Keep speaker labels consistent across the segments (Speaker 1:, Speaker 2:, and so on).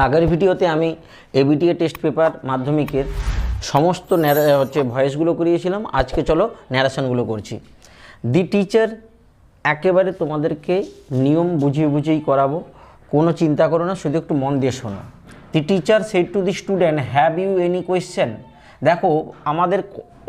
Speaker 1: আগের ভিডিওতে আমি এবিটিএ টেস্ট পেপার মাধ্যমিকের সমস্ত হচ্ছে ভয়েসগুলো করিয়েছিলাম। আজকে চলো ন্যারেশনগুলো করছি। দি টিচার একেবারে তোমাদেরকে নিয়ম বুঝিয়ে বুঝিয়েই করাবো। কোনো চিন্তা করো না, শুধু একটু মন দিয়ে শোনো। The teacher said to the student have you any question দেখো, আমাদের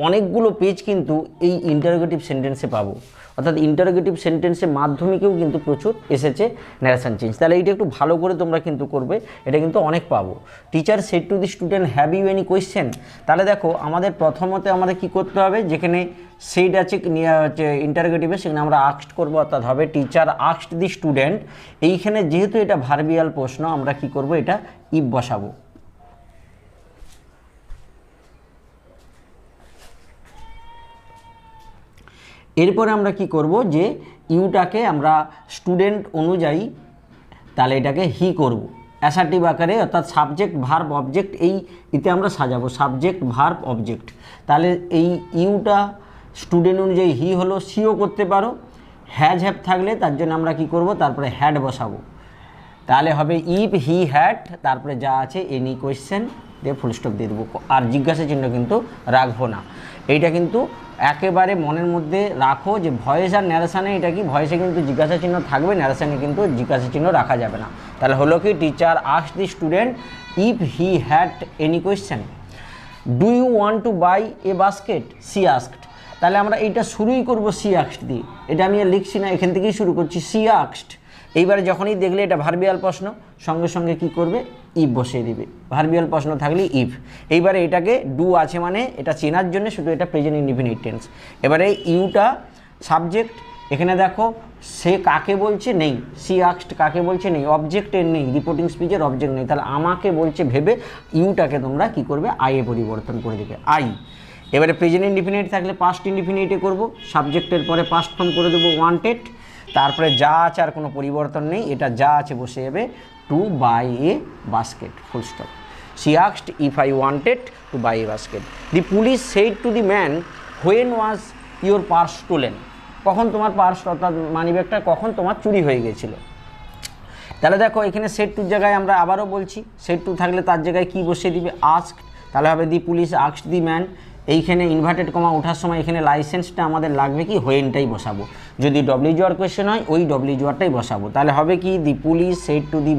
Speaker 1: অনেকগুলো পেজ কিন্তু এই ইন্টারোগেটিভ সেন্টেন্সে পাবো। অর্থাৎ ইন্টারোগেটিভ সেন্টেন্সের মাধ্যমিকেও কিন্তু প্রচুর এসেছে ন্যারেশন চেঞ্জ তাহলে এইটা একটু ভালো করে তোমরা কিন্তু করবে, এটা কিন্তু অনেক পাবো। Teacher said to the student have you any question তাহলে দেখো, আমাদের প্রথমতে আমাদের কি করতে হবে, যেখানে সেড আছে ইন্টারোগেটিভে সেখানে আমরা আক্সড করব, অর্থাৎ হবে টিচার আক্সড দি স্টুডেন্ট এইখানে যেহেতু এটা ভার্বিয়াল প্রশ্ন, আমরা কি করব, এটা ইফ বসাবো। এরপরে আমরা কি করব যে ইউটাকে আমরা স্টুডেন্ট অনুযায়ী তাহলে এটাকে হি করব। অ্যাসার্টিভ আকারে অর্থাৎ সাবজেক্ট ভার্ব অবজেক্ট এই ইতে আমরা সাজাবো সাবজেক্ট ভার্ব অবজেক্ট তাহলে এই ইউটা স্টুডেন্ট অনুযায়ী হি হলো সিও করতে পারো। হ্যাজ হ্যাপ থাকলে তার জন্য আমরা কি করব? তারপরে হ্যাড বসাবো। তাহলে হবে ইফ হি হ্যাড তারপরে যা আছে এনি কোয়েশ্চেন দিয়ে ফুল স্টপ দিয়ে দেবো। আর জিজ্ঞাসা চিহ্ন কিন্তু রাখব না। এইটা কিন্তু একেবারে মনের মধ্যে রাখো যে ভয়েস আর ন্যারেশানে এটা কি? ভয়েসে কিন্তু জিজ্ঞাসা চিহ্ন থাকবে ন্যারেশানে কিন্তু জিজ্ঞাসা চিহ্ন রাখা যাবে না। তাহলে হলো কি teacher ask the student if he had any question do you want to buy a basket she asked তাহলে আমরা এইটা শুরুই করব সি আক্সড দিয়ে। এটা আমি আর লিখছি না, এখান থেকেই শুরু করছি সি আক্সড এইবারে যখনই দেখলে এটা ভার্বিয়াল প্রশ্ন, সঙ্গে সঙ্গে কি করবে? ইফ বসিয়ে দিবে। ভার্বিয়াল প্রশ্ন থাকলে ইফ এইবারে এটাকে ডু আছে মানে এটা চেনার জন্য শুধু এটা প্রেজেন্ট ইনডিফিনিট টেন্স এবারে ইউটা সাবজেক্ট এখানে দেখো, সে কাকে বলছে? নেই। সি আক্সড কাকে বলছে? নেই। অবজেক্টের নেই। রিপোর্টিং স্পিচের অবজেক্ট নেই। তাহলে আমাকে বলছে ভেবে ইউটাকে তোমরা কি করবে? আইয়ে পরিবর্তন করে দেবে। আই এবারে প্রেজেন্ট ইনডিফিনিট থাকলে পাস্ট ইনডিফিনিটে করব। সাবজেক্টের পরে পাস্ট ফর্ম করে দেবো। ওয়ান্টেড তারপরে যা আছে আর কোনো পরিবর্তন নেই। এটা যা আছে বসে যাবে to buy a basket full stop she আক্সড if I wanted to buy a basket the police said to the man when was your purse stolen কখন তোমার পার্স অর্থাৎ মানিব্যাগটা কখন তোমার চুরি হয়ে গেছিল? তাহলে দেখো, এখানে সেট টুর জায়গায় আমরা আবারও বলছি সেট টু থাকলে তার জায়গায় কি বসিয়ে দিবে? আস্ক তাহলে হবে দি পুলিশ আক্স দি ম্যান এইখানে ইনভার্টেড কমা ওঠার সময় এখানে লাইসেন্সটা আমাদের লাগবে কি? হোয়েনটাই বসাবো। যদি ডব্লিউ জোয়ার কোয়েশ্চেন হয়, ওই ডব্লিউ জোয়ারটাই বসাবো। তাহলে হবে কি? The police said to the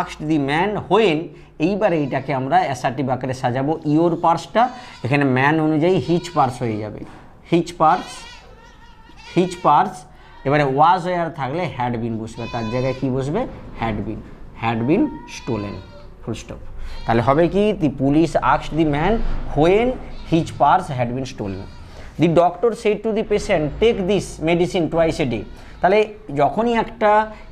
Speaker 1: আক্সড the man when এইবারে এইটাকে আমরা অ্যাসার্টিভ আকারে সাজাবো। ইওর পার্সটা এখানে ম্যান অনুযায়ী হিচ পার্স হয়ে যাবে। হিচ পার্স হিচ পার্স এবারে ওয়াজ ওয়ার থাকলে হ্যাড বিন বসবে। তার জায়গায় কি বসবে? Had been had been stolen full stop তাহলে হবে কি the police আক্স the man when his purse had been stolen the doctor said to the patient take this medicine twice a day তাহলে যখনই একটা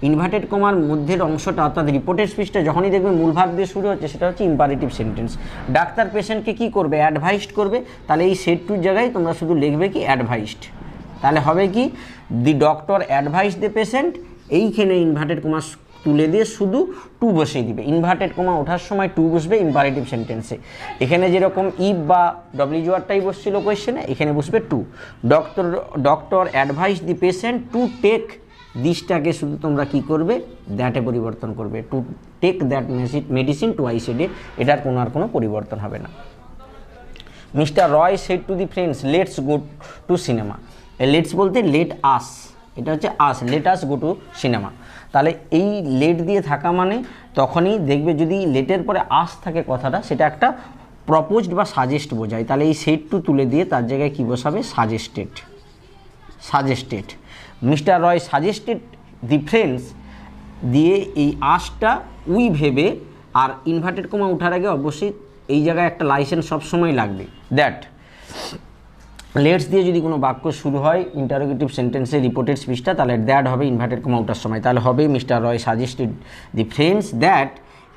Speaker 1: ইনভার্টেড কমার মধ্যের অংশটা, অর্থাৎ রিপোর্টের স্পিচটা যখনই দেখবে মূল ভাগ দিয়ে শুরু হচ্ছে, সেটা হচ্ছে ইম্পারেটিভ সেন্টেন্স ডাক্তার পেশেন্টকে কী করবে? অ্যাডভাইসড করবে। তাহলে এই সেট টুর জায়গায় তোমরা শুধু লিখবে কি অ্যাডভাইসড তাহলে হবে কি the doctor advise the patient এইখানে ইনভার্টেড কমা তুলে দিয়ে শুধু টু বসিয়ে দিবে। ইনভার্টেড কমা ওঠার সময় টু বসবে ইম্পারেটিভ সেন্টেন্সে এখানে যেরকম ইফ বা ডব্লিউ জোয়ারটাই বসছিল কোয়েশ্চেনে এখানে বসবে to doctor doctor advise the patient to take দিসটাকে শুধু তোমরা কি করবে? দ্যাটে পরিবর্তন করবে। To take that medicine twice a day এটার কোনো আর কোনো পরিবর্তন হবে না। Mister Roy said to the friends let's go to cinema let's বলতে লেট আস এটা হচ্ছে us let us go to cinema তাহলে এই লেট দিয়ে থাকা মানে তখনই দেখবে যদি লেটের পরে আস থাকে কথাটা, সেটা একটা প্রপোজড বা সাজেস্ট বোঝায়। তাহলে এই সেট টু তুলে দিয়ে তার জায়গায় কী বসাবে? Suggested suggested mister Roy suggested the friends দিয়ে এই আশটা উই ভেবে আর ইনভার্টেড কমা ওঠার আগে অবশ্যই এই জায়গায় একটা লাইসেন্স সবসময় লাগবে। দ্যাট লেটস দিয়ে যদি কোনো বাক্য শুরু হয় ইন্টারোগেটিভ সেন্টেন্সে রিপোর্টেড স্পিচটা তাহলে দ্যাট হবে ইনভার্টেড কমা ওঠার সময়। তাহলে হবে mister Roy suggested the friends that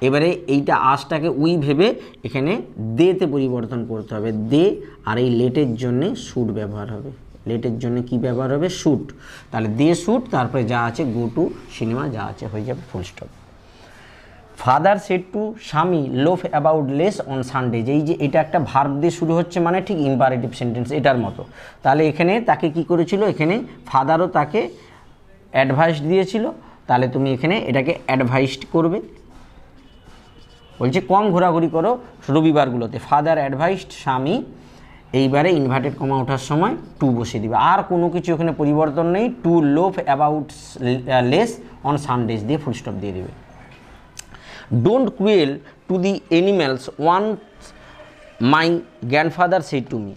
Speaker 1: এবারে এইটা আশটাকে উই ভেবে এখানে দেতে পরিবর্তন করতে হবে। দে আর এই লেটের জন্যে শুট ব্যবহার হবে। লেটের জন্য কি ব্যবহার হবে? শুট তাহলে দে শুট তারপরে যা আছে গো টু সিনেমা যা আছে হয়ে যাবে full stop father said to Swami love about less on Sunday, যেই যে এটা একটা ভার্ব দিয়ে শুরু হচ্ছে মানে ঠিক ইম্পারেটিভ সেন্টেন্স এটার মতো। তাহলে এখানে তাকে কি করেছিল? এখানে ফাদারও তাকে অ্যাডভাইস দিয়েছিল। তাহলে তুমি এখানে এটাকে অ্যাডভাইসড করবে। বলছে, কম ঘোরাঘুরি করো রবিবারগুলোতে। ফাদার অ্যাডভাইসড স্বামী এইবারে ইনভার্টেড কমা ওঠার সময় টু বসিয়ে দিবে। আর কোনো কিছু এখানে পরিবর্তন নেই। To love about less on Sundays দিয়ে ফুল স্টপ দিয়ে দেবে। Don't cruel to the animals once my grandfather said to me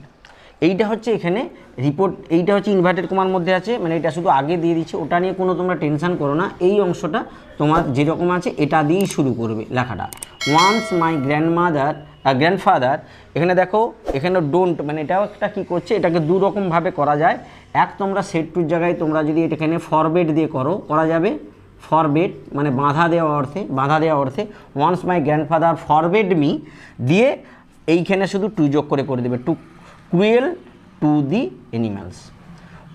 Speaker 1: এইটা হচ্ছে এখানে রিপোর্ট এইটা হচ্ছে ইনভার্টেড কমার মধ্যে আছে মানে এটা শুধু আগে দিয়ে দিচ্ছে, ওটা নিয়ে কোনো তোমরা টেনশন করো না, এই অংশটা তোমার যেরকম আছে এটা দিয়েই শুরু করবে লেখাটা। ওয়ান্স মাই গ্র্যান্ডমাদার গ্র্যান্ডফাদার এখানে দেখো, এখানে ডোন্ট মানে এটাও একটা কী করছে, এটাকে দু রকমভাবে করা যায়। এক তোমরা সেট টুর জায়গায় তোমরা যদি এটা এখানে ফরবেড দিয়ে করো, করা যাবে? ফরবেড মানে বাঁধা দেওয়া অর্থে, বাঁধা দেওয়া অর্থে once my grandfather forbade me দিয়ে এইখানে শুধু টু যোগ করে করে দেবে to cruel to the animals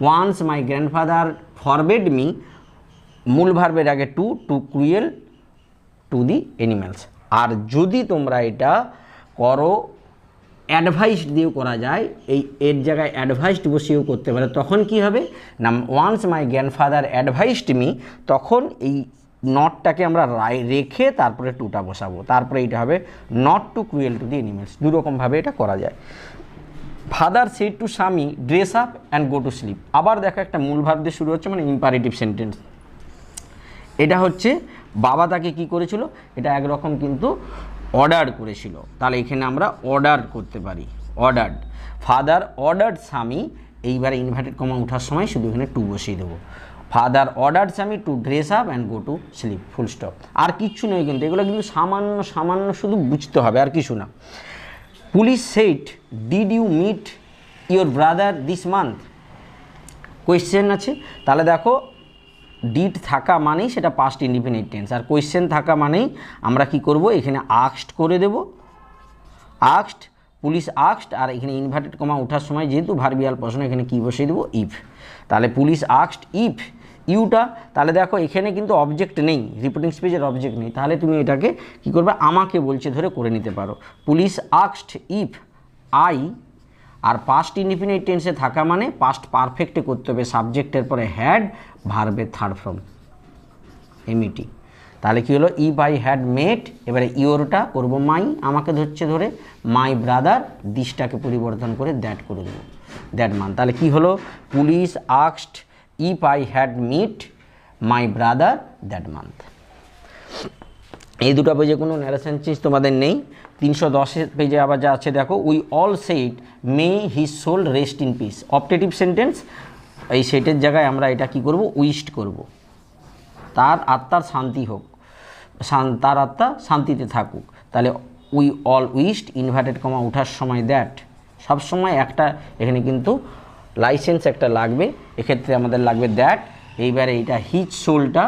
Speaker 1: once my grandfather forbade me মূল ভার্বের আগে to to cruel to the animals আর যদি তোমরা এটা করো অ্যাডভাইস দিয়েও করা যায়, এই এর জায়গায় অ্যাডভাইসড বসিয়েও করতে পারে। তখন কি হবে? না once my grandfather advised me তখন এই নটটাকে আমরা রেখে তারপরে টুটা বসাবো। তারপরে এটা হবে not to cruel to the animals দুরকমভাবে এটা করা যায়। Father said to Swami dress up and go to sleep আবার দেখো একটা মূল ভাব দিয়ে শুরু হচ্ছে মানে ইম্পারেটিভ সেন্টেন্স এটা হচ্ছে, বাবা তাকে কি করেছিল? এটা একরকম কিন্তু অর্ডার করেছিল। তাহলে এখানে আমরা অর্ডার করতে পারি। অর্ডার্ড ফাদার অর্ডার্ড স্বামী এইবারে ইনভার্টেড কমা ওঠার সময় শুধু এখানে টু বসিয়ে দেবো। Father ordered Swami to dress up and go to sleep full stop আর কিচ্ছু নেই কিন্তু, এগুলো কিন্তু সামান্য সামান্য শুধু বুঝতে হবে, আর কিছু না। Police said did you meet your brother this month question আছে। তাহলে দেখো ডিড থাকা মানেই সেটা পাস্ট ইন্ডিপেন্ডেন্ট টেন্স আর কোয়েশ্চেন থাকা মানেই আমরা কি করব? এখানে আক্সড করে দেব। আক্সড পুলিশ আক্সড আর এখানে ইনভার্টেড কমা ওঠার সময় যেহেতু ভার্বিয়াল প্রশ্ন, এখানে কি বসিয়ে দেবো? ইফ তাহলে পুলিশ আক্সড ইফ ইউটা তাহলে দেখো এখানে কিন্তু অবজেক্ট নেই রিপোর্টিং স্পেজের অবজেক্ট নেই। তাহলে তুমি এটাকে কি করবে? আমাকে বলছে ধরে করে নিতে পারো। Police আক্সড if I are past independent টেন্সে থাকা মানে পাস্ট পারফেক্টে করতে হবে সাবজেক্টের পরে হ্যাড ভার্বের থার্ড ফর্ম এমইটি তাহলে কি হলো? ইফ আই হ্যাড মেট এবারে ইওরটা করব মাই আমাকে ধরছে ধরে মাই ব্রাদার দিসটাকে পরিবর্তন করে দ্যাট করে দেবো। দ্যাট মান তাহলে কি হলো? Police আক্সড if I had meet my brother that month এই দুটো পেজে কোনো ন্যারেশন চিজ তোমাদের নেই। তিনশো দশের পেজে আবার যা আছে, দেখো we all said may his soul rest in peace optative sentence এই সেটের জায়গায় আমরা এটা কি করব? উইস্ট করব। তার আত্মার শান্তি হোক তার আত্মা শান্তিতে থাকুক। তাহলে we all wished inverted comma ওঠার সময় দ্যাট সব সময় একটা, এখানে কিন্তু লাইসেন্স একটা লাগবে। এক্ষেত্রে আমাদের লাগবে দ্যাট এইবারে এইটা হিজ সোলটা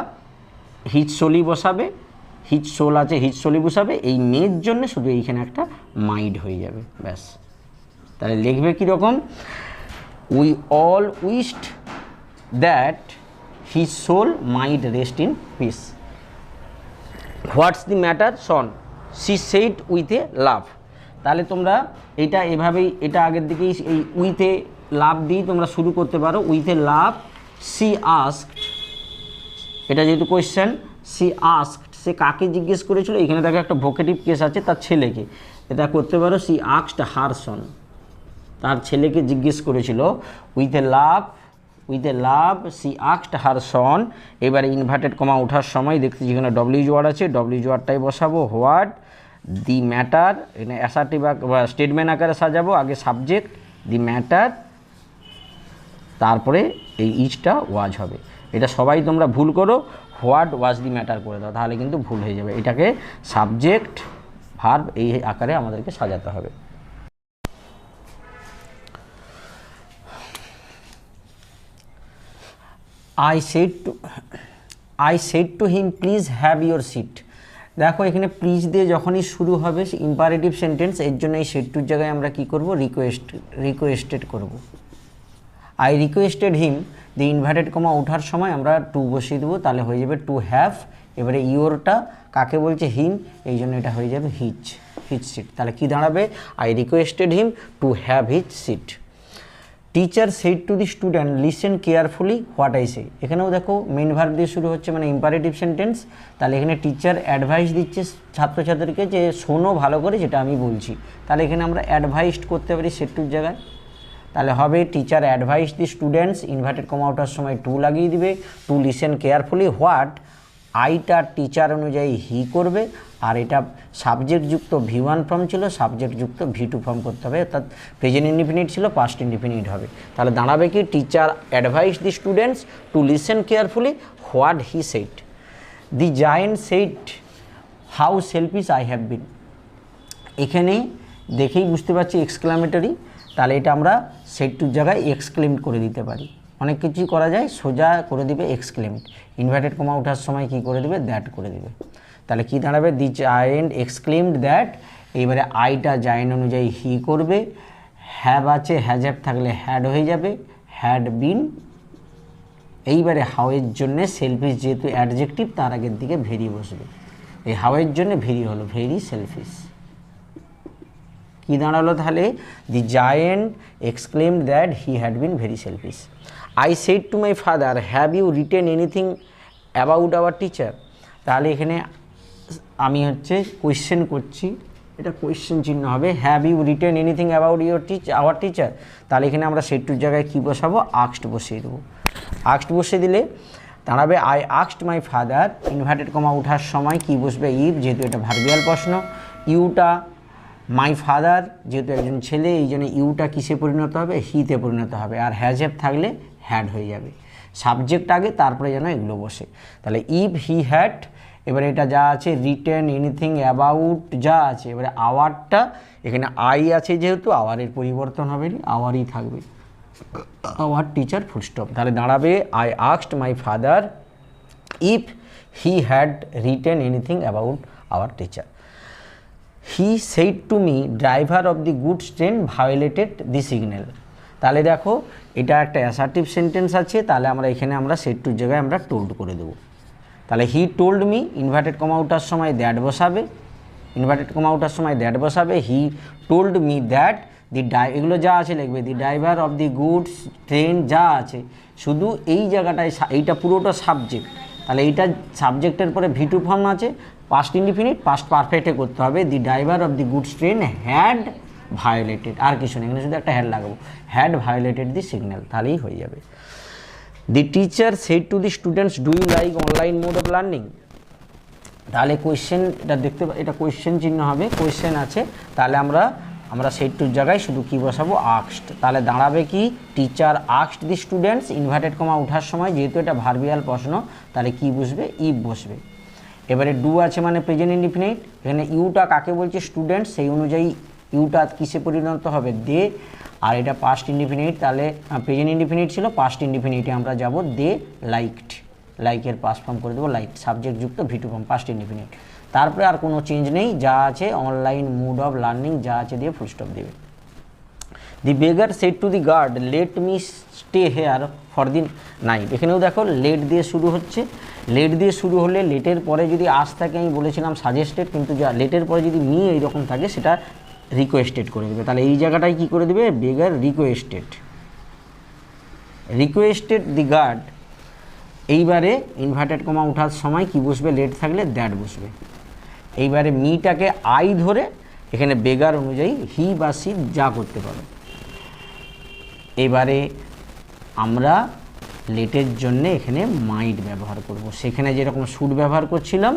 Speaker 1: হিজ সোলই বসাবে। হিজ সোল আছে হিজ সোলই বসাবে, এই মেয়ের জন্য শুধু এইখানে একটা মাইড হয়ে যাবে, ব্যাস। তাহলে লিখবে কীরকম? We all wished that his soul might rest in peace what's the matter son she said with a love তাহলে তোমরা এটা এভাবেই, এটা আগের দিকেই, এই উইথে লাভ দিয়ে তোমরা শুরু করতে পারো। With a love she asked এটা যেহেতু কোয়েশ্চেন সি আস্কড সে কাকে জিজ্ঞেস করেছিল? এখানে দেখো একটা ভোকেটিভ কেস আছে তার ছেলেকে। এটা করতে পারো সি আস্কড হারসন তার ছেলেকে জিজ্ঞেস করেছিল with a love with a love she আক্সড her son এবারে ইনভার্টেড কমা ওঠার সময় দেখতে যেখানে ডব্লিউ জোয়ার আছে। ডব্লিউ জোয়ারটাই বসাবো। হোয়াট দি ম্যাটার এখানে অ্যাসার্টিভ বা স্টেটমেন্ট আকারে সাজাবো। আগে সাবজেক্ট দি ম্যাটার তারপরে এই ইচটা ওয়াজ হবে। এটা সবাই তোমরা ভুল করো। হোয়াট ওয়াজ দি ম্যাটার করে দাও, তাহলে কিন্তু ভুল হয়ে যাবে। এটাকে সাবজেক্ট, ভার্ব এই আকারে আমাদেরকে সাজাতে হবে। I said to I said to him please have your seat দেখো, এখানে প্লিজ দিয়ে যখনই শুরু হবে ইম্পারেটিভ সেন্টেন্স এর জন্য এই সেড টুর জায়গায় আমরা কি করব? রিকোয়েস্ট রিকোয়েস্টেড করব। I requested him the inverted comma ওঠার সময় আমরা টু বসিয়ে দেবো, তাহলে হয়ে যাবে টু হ্যাভ এবারে ইওরটা কাকে বলছে হিম এই জন্য এটা হয়ে যাবে হিচ হিচ সিট তাহলে কি দাঁড়াবে? I requested him to have his seat teacher said to the student listen carefully what I say এখানেও দেখো মেন ভার্ব দিয়ে শুরু হচ্ছে মানে ইম্পারেটিভ সেন্টেন্স তাহলে এখানে টিচার অ্যাডভাইস দিচ্ছে ছাত্রছাত্রীকে যে শোনো ভালো করে, যেটা আমি বলছি। তাহলে এখানে আমরা অ্যাডভাইসড করতে পারি সেট টুর জায়গায়। তাহলে হবে teacher advise the students inverted comma ওঠার সময় টু লাগিয়ে দিবে। টু লিসেন কেয়ারফুলি হোয়াট আইটা টিচার অনুযায়ী হি করবে। আর এটা সাবজেক্টযুক্ত ভি ওয়ান ফর্ম ছিল সাবজেক্টযুক্ত ভি টু ফর্ম করতে হবে। অর্থাৎ প্রেজেন্ট ইন্ডিফিনিট ছিল পাস্ট ইন্ডিফিনিট হবে। তাহলে দাঁড়াবে কি? Teacher advise the students to listen carefully what he said the giant said how selfish I have been এখানে দেখেই বুঝতে পারছি এক্সক্লামেটারি তাহলে এটা আমরা সেট টুর জায়গায় এক্সক্লেম করে দিতে পারি। অনেক কিছুই করা যায়, সোজা করে দিবে এক্সক্লেমড ইনভার্টেড কমা ওঠার সময় কি করে দিবে? দ্যাট করে দিবে। তাহলে কি দাঁড়াবে? দি জায়েন্ট এক্সক্লেমড দ্যাট এইবারে আইটা জায়েন্ট অনুযায়ী হি করবে। হ্যাভ আছে হ্যাজঅ্যাপ থাকলে হ্যাড হয়ে যাবে। হ্যাড বিন এইবারে হাওয়ের জন্যে সেলফিশ যেহেতু অ্যাডজেক্টিভ তার আগের দিকে ভেরি বসবে। এই হাওয়ের জন্য ভেরি হলো ভেরি সেলফিশ কি দাঁড়াল তাহলে? The giant exclaim that he had been very selfish I said to my father have you written anything about our teacher তাহলে এখানে আমি হচ্ছে কোয়েশ্চেন করছি। এটা কোয়েশ্চেন চিহ্ন হবে। Have you written anything about your teach our teacher তাহলে এখানে আমরা সেট টুর জায়গায় কী বসাবো? আক্সড বসিয়ে দেবো। আক্সড বসিয়ে দিলে দাঁড়াবে আই আক্সড মাই ফাদার ইনভার্টেড কমা ওঠার সময় কি বসবে ইফ যেহেতু এটা ভার্বিয়াল প্রশ্ন। ইউটা মাই ফাদার যেহেতু একজন ছেলে, এই জন্য ইউটা কিসে পরিণত হবে? হিতে পরিণত হবে। আর হ্যাজেভ থাকলে হ্যাড হয়ে যাবে। সাবজেক্ট আগে, তারপরে যেন এগুলো বসে। তাহলে ইফ হি হ্যাড এবারে এটা যা আছে রিটেন এনিথিং অ্যাবাউট যা আছে, এবারে আওয়ারটা এখানে আই আছে যেহেতু আওয়ারের পরিবর্তন হবে না আওয়ারই থাকবে। আওয়ার টিচার ফুল স্টপ তাহলে দাঁড়াবে I আক্সড my father if he had written anything about our teacher he said to me driver of the goods train violated the signal তাহলে দেখো, এটা একটা অ্যাসার্টিভ সেন্টেন্স আছে, তাহলে আমরা এখানে আমরা সেট টুর জায়গায় আমরা টোল্ড করে দেবো। তাহলে হি টোল্ড মি ইনভার্টেড কমাউটার সময় দ্যাট বসাবে ইনভার্টেড কমাউটার সময় দ্যাট বসাবে he told me that the die এগুলো যা আছে লিখবে the driver of the goods train যা আছে, শুধু এই জায়গাটায় এইটা পুরোটা সাবজেক্ট তাহলে এইটা সাবজেক্টের পরে ভি টু ফর্ম আছে পাস্ট ইনডিফিনিট পাস্ট পারফেক্টে করতে হবে। The driver of the goods train had violated আর কিছু নেই, এখানে শুধু একটা হ্যাড লাগাবো। হ্যাড ভায়োলেটেড দি সিগন্যাল তাহলেই হয়ে যাবে। The teacher said to the students do you like online mode of learning তাহলে কোয়েশ্চেন এটা দেখতে এটা কোয়েশ্চেন চিহ্ন হবে কোয়েশ্চেন আছে। তাহলে আমরা আমরা সেট টুর জায়গায় শুধু কি বসাবো? আক্সড তাহলে দাঁড়াবে কি? টিচার আক্সড দি স্টুডেন্টস ইনভার্টেড কমা ওঠার সময়, যেহেতু এটা ভার্বিয়াল প্রশ্ন, তাহলে কি বসবে? ইফ বসবে। এবারে ডু আছে মানে প্রেজেন্ট ইনডিফিনিট এখানে ইউটা কাকে বলছে? স্টুডেন্ট সেই অনুযায়ী ইউটা কিসে পরিণত হবে? দে। আর এটা পাস্ট ইনডিফিনিট তাহলে প্রেজেন্ট ইনডিফিনিট ছিল পাস্ট ইনডিফিনিটে আমরা যাব, দে লাইকড লাইকের পাস ফর্ম করে দেবো লাইক সাবজেক্ট যুক্ত V two form past indefinite তারপরে আর কোনো চেঞ্জ নেই, যা আছে অনলাইন মুড অফ লার্নিং যা আছে দিয়ে ফুল স্টপ দেবে। The beggar said to the guard let me stay here for দিন নাইট এখানেও দেখো লেট দিয়ে শুরু হচ্ছে। লেট দিয়ে শুরু হলে লেটের পরে যদি আস থাকে, আমি বলেছিলাম সাজেস্টেড কিন্তু যা লেটের পরে যদি মি এইরকম থাকে, সেটা রিকোয়েস্টেড করে দেবে। তাহলে এই জায়গাটায় কি করে দেবে? Beggar requested requested the guard এইবারে ইনভার্টেড কমা ওঠার সময় কি বসবে? লেট থাকলে দ্যাট বসবে। এইবারে মিটাকে আই ধরে এখানে বেগার অনুযায়ী হি বা সি যা করতে পারো। এবারে আমরা লেটের জন্য এখানে মাইট ব্যবহার করব। সেখানে যেরকম শুট ব্যবহার করছিলাম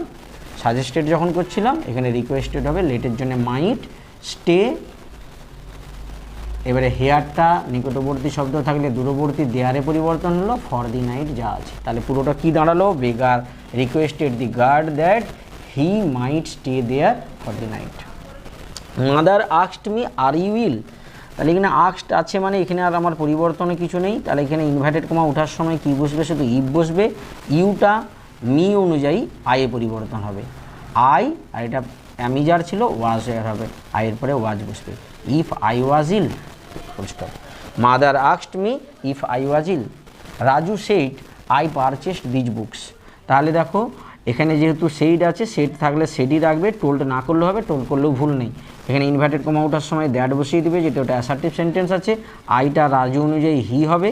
Speaker 1: সাজেস্টেড যখন করছিলাম, এখানে রিকোয়েস্টেড হবে লেটের জন্য মাইট স্টে এবারে হেয়ারটা নিকটবর্তী শব্দ থাকলে দূরবর্তী দেয়ারে পরিবর্তন হলো ফর দি নাইট যা আছে। তাহলে পুরোটা কি দাঁড়াল? Beggar requested the guard that he might stay there for the night mother আক্সড me are you will তাহলে এখানে আক্সড আছে মানে এখানে আর আমার পরিবর্তনে কিছু নেই। তাহলে এখানে ইনভার্টেড কমা ওঠার সময় কি বসবে? শুধু ইফ বসবে। ইউটা মি অনুযায়ী আয়ে পরিবর্তন হবে। আই আর এটা অ্যামিজার ছিল ওয়াজ এর হবে। আয়ের পরে ওয়াজ বসবে। If I was ill mother আক্সড me if I was ill Raju said I purchased these books তাহলে দেখো এখানে যেহেতু সেইড আছে সেট থাকলে সেটই রাখবে টোল্ড না করলে হবে টোল্ড করলেও ভুল নেই। এখানে ইনভার্টেড কমা ওঠার সময় দ্যাট বসিয়ে দিবে, যেটা ওটা অ্যাসার্টিভ সেন্টেন্স আছে। আইটা রাজু অনুযায়ী হি হবে।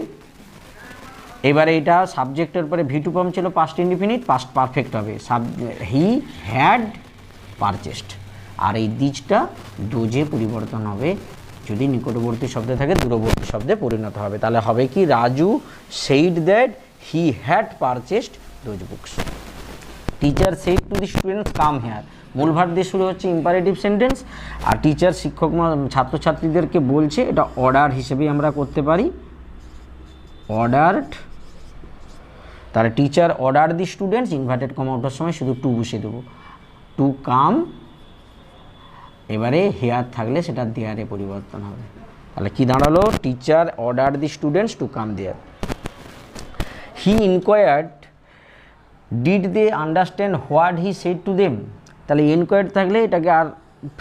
Speaker 1: এবারে এটা সাবজেক্টের পরে ভি টু ফর্ম ছিল পাস্ট ইনডিফিনিট পাস্ট পারফেক্ট হবে। সাব হি হ্যাড পারচেস্ট আর এই দিজটা ডোজে পরিবর্তন হবে। যদি নিকটবর্তী শব্দে থাকে, দূরবর্তী শব্দে পরিণত হবে। তাহলে হবে কি Raju said that he had purchased those books teacher said to the students come here মূল ভার দিয়ে শুরু হচ্ছে ইম্পারেটিভ সেন্টেন্স আর টিচার শিক্ষক ছাত্রছাত্রীদেরকে বলছে, এটা অর্ডার হিসেবেই আমরা করতে পারি। অর্ডারড তাহলে teacher order the students inverted comma সময় শুধু টু বসিয়ে দেবো। টু কাম এবারে হেয়ার থাকলে সেটা দেয়ারে পরিবর্তন হবে। তাহলে কি দাঁড়াল? Teacher order the students to come there he enquired did they understand what he said to them তাহলে এনকোয়ারি থাকলে এটাকে আর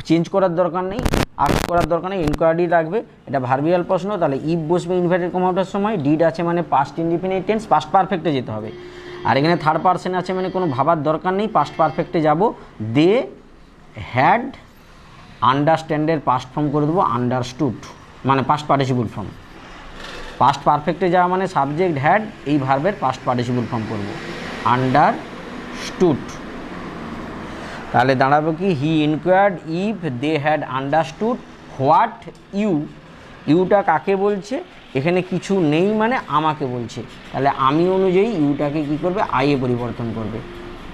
Speaker 1: চেঞ্জ করার দরকার নেই আক্স করার দরকার নেই এনকোয়ারি রাখবে এটা ভার্বিয়াল প্রশ্ন, তাহলে ইফ বসবে ইনভার্টেড কমাউটার সময় ডিড আছে মানে পাস্ট ইন্ডিপেন্ডেন্ট টেন্স পাস্ট পারফেক্টে যেতে হবে। আর এখানে থার্ড পার্সন আছে মানে কোনো ভাবার দরকার নেই পাস্ট পারফেক্টে যাব। দে হ্যাড আন্ডারস্ট্যান্ডের পাস্ট ফর্ম করে দেবো আন্ডারস্টুড মানে পাস্ট পার্টিসিপুল ফর্ম পাস্ট পারফেক্টে যাওয়া মানে সাবজেক্ট হ্যাড এই ভার্বের পাস্ট পার্টিসিপল ফর্ম করব। Understood. তাহলে দাঁড়াবো কি? He enquired if they had understood what you Yuta কাকে বলছে? এখানে কিছু নেই মানে আমাকে বলছে। তাহলে আমি অনুযায়ী ইউটাকে কি করবে? আইয়ে পরিবর্তন করবে।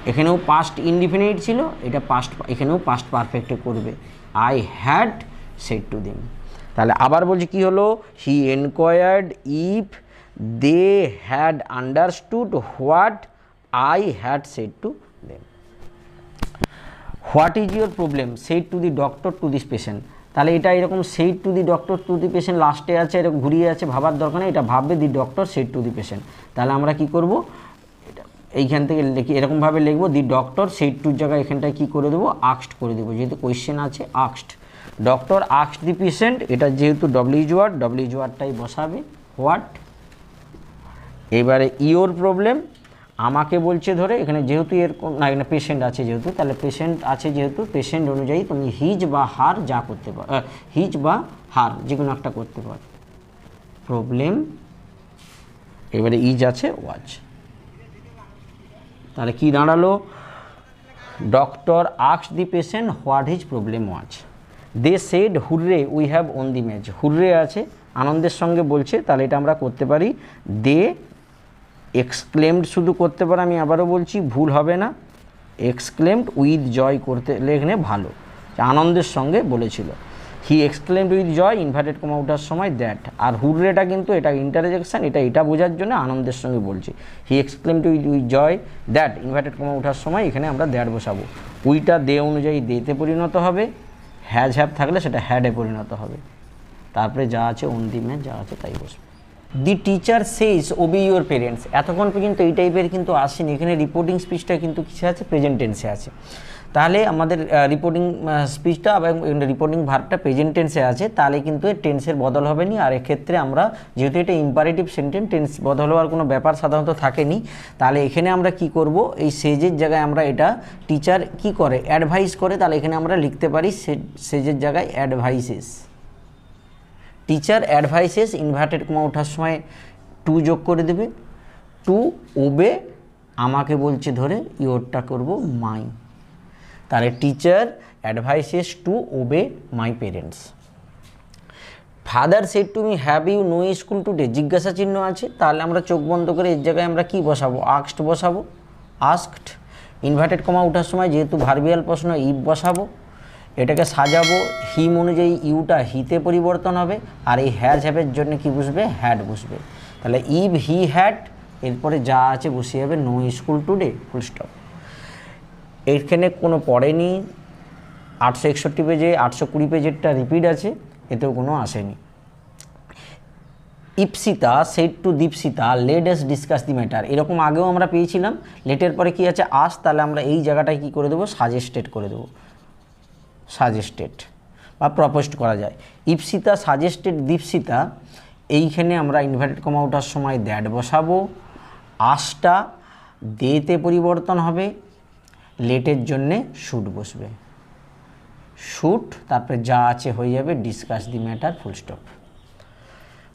Speaker 1: এখানেও পাস্ট ইনডিফিনিট ছিল, এটা পাস্ট এখানেও পাস্ট পারফেক্টে করবে। I had said to them তাহলে আবার বলছি কি হলো? He enquired if they had understood what I had said to them what is your problem said to the doctor to this patient তাহলে এটা এরকম said to the doctor to the patient লাস্টে আছে, এরকম ঘুরিয়ে আছে, ভাবার দরকার নেই, এটা ভাববে the doctor said to the patient তাহলে আমরা কি করব? এইখান থেকে লিখি, এরকমভাবে লিখব দি ডক্টর সেই টুর জায়গায় এখানটায় কী করে দেবো? আক্সড করে দেবো, যেহেতু কোয়েশ্চেন আছে আক্সড ডক্টর আক্সড দি পেশেন্ট এটা যেহেতু ডব্লিউজ ওয়ার্ড ডব্লিউজ ওয়ার্ডটাই বসাবে হোয়াট এবারে ইওর প্রবলেম আমাকে বলছে ধরে, এখানে যেহেতু এর না, এখানে পেশেন্ট আছে যেহেতু, তাহলে পেশেন্ট আছে যেহেতু পেশেন্ট অনুযায়ী তুমি হিজ বা হার যা করতে পারো হিজ বা হার যে কোনো একটা করতে পারো। প্রবলেম, এবারে ইজ আছে ওয়াচ তাহলে কি দাঁড়াল? Doctor আক্স the patient, what his problem was they said, hurrah, we have won the match. Hurrah আছে, আনন্দের সঙ্গে বলছে, তাহলে এটা আমরা করতে পারি। দে এক্সক্লেমড শুধু করতে পারে, আমি আবারও বলছি, ভুল হবে না। এক্সক্লেমড উইথ জয় করতে লেখনে ভালো। আনন্দের সঙ্গে বলেছিল। He exclaimed with joy inverted comma ওঠার সময় দ্যাট আর হুররেটা কিন্তু এটা ইন্টারজেকশন এটা এটা বোঝার জন্য আনন্দের সঙ্গে বলছি। He exclaimed with with joy that inverted comma ওঠার সময় এখানে আমরা দ্যাট বসাবো। উইটা দে অনুযায়ী দেতে পরিণত হবে। হ্যাজ হ্যাভ থাকলে সেটা হ্যাডে পরিণত হবে। তারপরে যা আছে অন্তিমে যা আছে তাই বসবে। The teacher says obey your parents এতক্ষণ পর্যন্ত এই টাইপের কিন্তু আসেনি। এখানে রিপোর্টিং স্পিচটা কিন্তু কিসে আছে? প্রেজেন্ট টেন্সে আছে। তাহলে আমাদের রিপোর্টিং স্পিচটা এবং রিপোর্টিং ভার্বটা প্রেজেন্ট টেন্সে আছে, তাহলে কিন্তু টেন্সের বদল হবে না। আর এক্ষেত্রে আমরা, যেহেতু এটা ইম্পারেটিভ সেন্টেন্স টেন্স বদল হওয়ার কোনো ব্যাপার সাধারণত থাকেনি। তাহলে এখানে আমরা কি করব? এই সেজের জায়গায় আমরা এটা টিচার কি করে? অ্যাডভাইস করে। তাহলে এখানে আমরা লিখতে পারি সেজের জায়গায় advises teacher advises inverted comma ওঠার সময় টু যোগ করে দেবে। টু ওবে আমাকে বলছে ধরে ইয়োরটা করব মাই তাহলে teacher advises to obey my parents father said to me have you no school today জিজ্ঞাসা চিহ্ন আছে, তাহলে আমরা চোখ বন্ধ করে এর জায়গায় আমরা কি বসাবো? আক্সড বসাবো। আস্কড ইনভার্টেড কমা ওঠার সময় যেহেতু ভার্বিয়াল প্রশ্ন ইফ বসাবো। এটাকে সাজাবো, হিম অনুযায়ী ইউটা হিতে পরিবর্তন হবে, আর এই হ্যাজ হ্যাভের জন্য কি বুঝবে হ্যাড বুঝবে তাহলে ইভ হি হ্যাড এরপরে যা আছে বসিয়ে যাবে, no school today, full stop. এইখানে কোনো পড়েনি আটশো একষট্টি পেজে, আটশো কুড়ি পেজেরটা রিপিট আছে, এতেও কোনো আসেনি Ipsita, said to Dipsita, let's discuss the matter. এরকম আগেও আমরা পেয়েছিলাম, লেটের পরে কি আছে? আস, তাহলে আমরা এই জায়গাটায় কি করে দেবো? সাজেস্টেড করে দেবো। সাজেস্টেড বা প্রপোস্ট করা যায়। ইপসিতা সাজেস্টেড দীপসিতা এইখানে আমরা ইনভার্টেড কমা ওঠার সময় দ্যাট বসাবো। আশটা দেতে পরিবর্তন হবে লেটের জন্যে শুট বসবে। শুট তারপরে যা আছে হয়ে যাবে discuss the matter full stop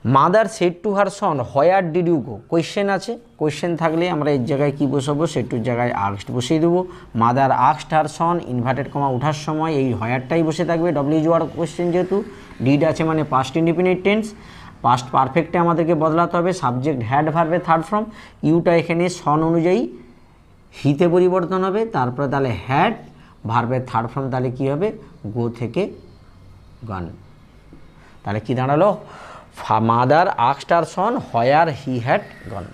Speaker 1: mother said to her son, where did you go? Question আছে। কোয়েশ্চেন থাকলে আমরা এর জায়গায় কী বসাবো? সেট সেটুর জায়গায় আক্সড বসিয়ে দেবো। মাদার আক্সড হার সন ইনভার্টেড কমা ওঠার সময় এই হয়ারটাই বসে থাকবে। ডব্লিউ জোয়ার কোয়েশ্চেন যেহেতু। ডিড আছে মানে পাস্ট ইন্ডিপেন্ডেন্ট টেন্স পাস্ট পারফেক্টে আমাদেরকে বদলাতে হবে। সাবজেক্ট হ্যাড ভার্বে থার্ড ফর্ম ইউটা এখানে সন অনুযায়ী হিতে পরিবর্তন হবে। তারপরে তাহলে হ্যাড ভার্বের থার্ড ফর্ম তাহলে কী হবে? গো থেকে গান তাহলে কি দাঁড়াল? Mother asked her son where he had gone.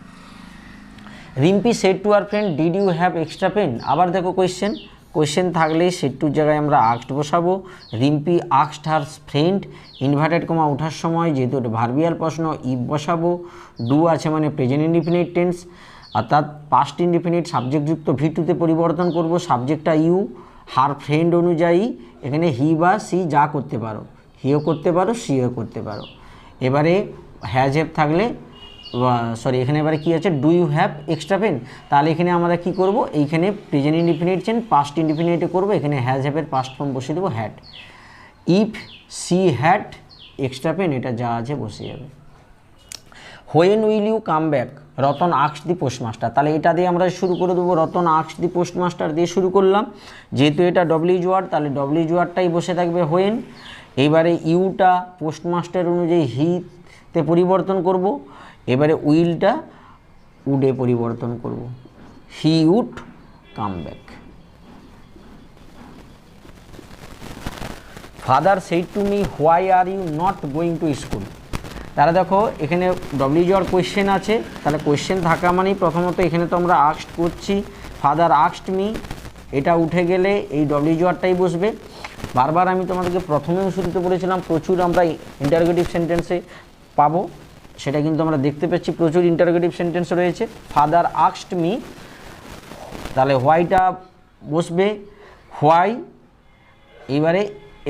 Speaker 1: Rimpi, said to her friend, did you have extra pen? আবার দেখো কোয়েশ্চেন। কোয়েশ্চেন থাকলে সেট টুর জায়গায় আমরা আক্সড বসাবো। রিম্পি আক্সড হার ফ্রেন্ড, ইনভার্টেড কমা ওঠার সময় যেহেতু এটা ভার্বিয়াল প্রশ্ন, ইফ বসাবো। ডু আছে মানে প্রেজেন্ট ইন্ডিফিনিট টেন্স। অর্থাৎ পাস্ট ইন্ডিফিনিট সাবজেক্টযুক্ত ভি টুতে পরিবর্তন করব সাবজেক্টটা ইউ, হার ফ্রেন্ড অনুযায়ী। এখানে হি বা সি যা করতে পারো। হিও করতে পারো, সিও করতে পারো। এবারে হ্যাজ হ্যাভ থাকলে সরি এখানে এবারে কী আছে? Do you have extra pen তাহলে এখানে আমরা কি করব? এইখানে প্রেজেন্ট ইন্ডিফিনিট চেন পাস্ট ইন্ডিফিনিটে করব। এখানে হ্যাজ হ্যাভের পাস্ট ফর্ম বসিয়ে দেবো had if she had extra pen এটা যা আছে বসে যাবে। When will you come back Ratan আক্স the postmaster তাহলে এটা দিয়ে আমরা শুরু করে দেবো, রতন আক্স দি পোস্টমাস্টার দিয়ে শুরু করলাম। যেহেতু এটা ডব্লিউ জোয়ার তাহলে ডব্লিউ জোয়ারটাই বসে থাকবে হোয়েন এইবারে ইউটা পোস্টমাস্টার অনুযায়ী হিতে পরিবর্তন করব, এবারে উইলটা উডে পরিবর্তন করব। He would come back. Father said to me, why are you not going to school? তাহলে দেখো, এখানে ডব্লিউ জর কোয়েশ্চেন আছে। তাহলে কোয়েশ্চেন থাকা মানেই প্রথমত এখানে তো আমরা আক্সড করছি। ফাদার আক্সড মি এটা উঠে গেলে এই ডব্লিউ জরটাই বসবে। বারবার আমি তোমাদেরকে প্রথমেও শুরুতে বলেছিলাম, প্রচুর আমরা ইন্টারোগেটিভ সেন্টেন্সে পাবো। সেটা কিন্তু আমরা দেখতে পাচ্ছি প্রচুর ইন্টারোগেটিভ সেন্টেন্স রয়েছে। ফাদার আক্সড মি তাহলে হোয়াইটা বসবে? হোয়াই এবারে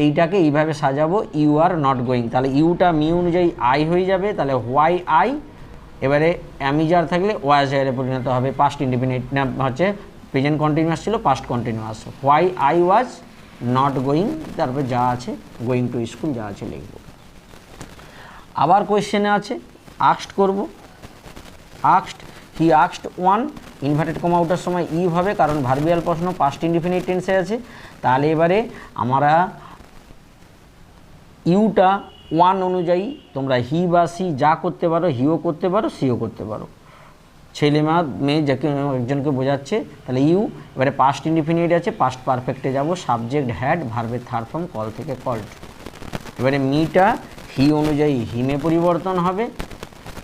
Speaker 1: এইটাকে এইভাবে সাজাবো ইউ আর নট গোয়িং তাহলে ইউটা মি অনুযায়ী আই হয়ে যাবে, তাহলে হোয়াই আই এবারে অ্যামিজার থাকলে ওয়াজ পরিণত হবে। পাস্ট ইন্ডিপেন্ডেন্ট না, হচ্ছে প্রেজেন্ট কন্টিনিউয়াস ছিল past continuous why I was not going তারপরে যা আছে গোয়িং টু স্কুল যা আছে লিখব। আবার কোয়েশ্চেনে আছে আক্সড করব। আক্সড হি আক্সড ওয়ান ইনভার্টেড কমা ওঠার সময় ই হবে, কারণ ভার্বিয়াল প্রশ্ন পাস্ট ইনডিফিনিট টেন্সে আছে। তাহলে এবারে আমরা ইউটা ওয়ান অনুযায়ী তোমরা হি বা সি যা করতে পারো হিও করতে পারো সিও করতে পারো। ছেলে মা মেয়ে যাকে একজনকে বোঝাচ্ছে, তাহলে ইউ, এবারে পাস্ট ইন্ডিফিনিট আছে পাস্ট পারফেক্টে যাব সাবজেক্ট হ্যাড ভার্বের থার্ড ফর্ম কল থেকে কল্ড এবারে মিটা হি অনুযায়ী হিমে পরিবর্তন হবে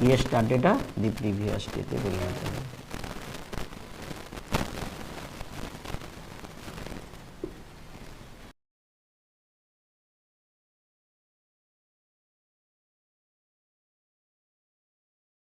Speaker 1: ইয়ে স্টার্ট ডেটা দি প্রিভিয়াস ডেতে পরিবর্তন হবে।